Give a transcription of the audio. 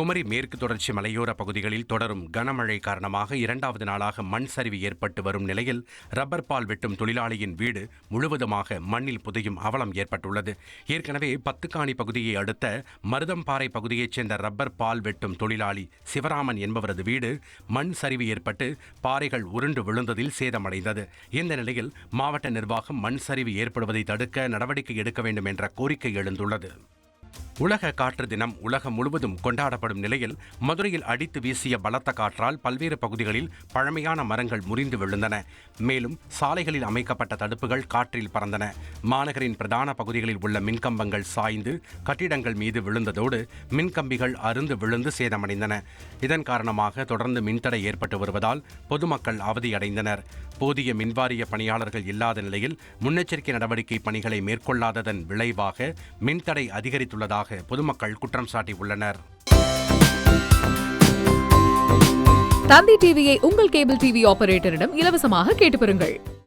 குமரி மேற்கு தொடர்ச்சி மலையோர பகுதிகளில் தொடரும் கனமழை காரணமாக இரண்டாவது நாளாக மண் சரிவு ஏற்பட்டு வரும் நிலையில் ரப்பர் பால் வெட்டும் தொழிலாளியின் வீடு முழுவதுமாக மண்ணில் புதையும் அவலம் ஏற்பட்டுள்ளது. ஏற்கனவே பத்துக்காணி பகுதியை அடுத்த மருதம்பாறை பகுதியைச் சேர்ந்த ரப்பர் பால் வெட்டும் தொழிலாளி சிவராமன் என்பவரது வீடு மண் சரிவு ஏற்பட்டு பாறைகள் உருண்டு விழுந்ததில் சேதமடைந்தது. இந்த நிலையில் மாவட்ட நிர்வாகம் மண் சரிவு ஏற்படுவதை தடுக்க நடவடிக்கை எடுக்க வேண்டும் என்ற கோரிக்கை எழுந்துள்ளது. உலக காற்று தினம் உலகம் முழுவதும் கொண்டாடப்படும் நிலையில் மதுரையில் அடித்து வீசிய பலத்த காற்றால் பல்வேறு பகுதிகளில் பழமையான மரங்கள் முறிந்து விழுந்தன. மேலும் சாலைகளில் அமைக்கப்பட்ட தடுப்புகள் காற்றில் பறந்தன. மாநகரின் பிரதான பகுதிகளில் உள்ள மின்கம்பங்கள் சாய்ந்து கட்டிடங்கள் மீது விழுந்ததோடு மின்கம்பிகள் அருந்து விழுந்து சேதமடைந்தன. இதன் காரணமாக தொடர்ந்து மின்தடை ஏற்பட்டு வருவதால் பொதுமக்கள் அவதியடைந்தனர். போதிய மின்வாரிய பணியாளர்கள் இல்லாத நிலையில் முன்னெச்சரிக்கை நடவடிக்கை பணிகளை மேற்கொள்ளாததன் விளைவாக மின்தடை அதிகரித்துள்ளதாக பொதுமக்கள் குற்றம் சாட்டியுள்ளனர் தந்தி டிவியை உங்கள் கேபிள் டிவி ஆபரேட்டரிடம் இலவசமாக கேட்டு பெறுங்கள்.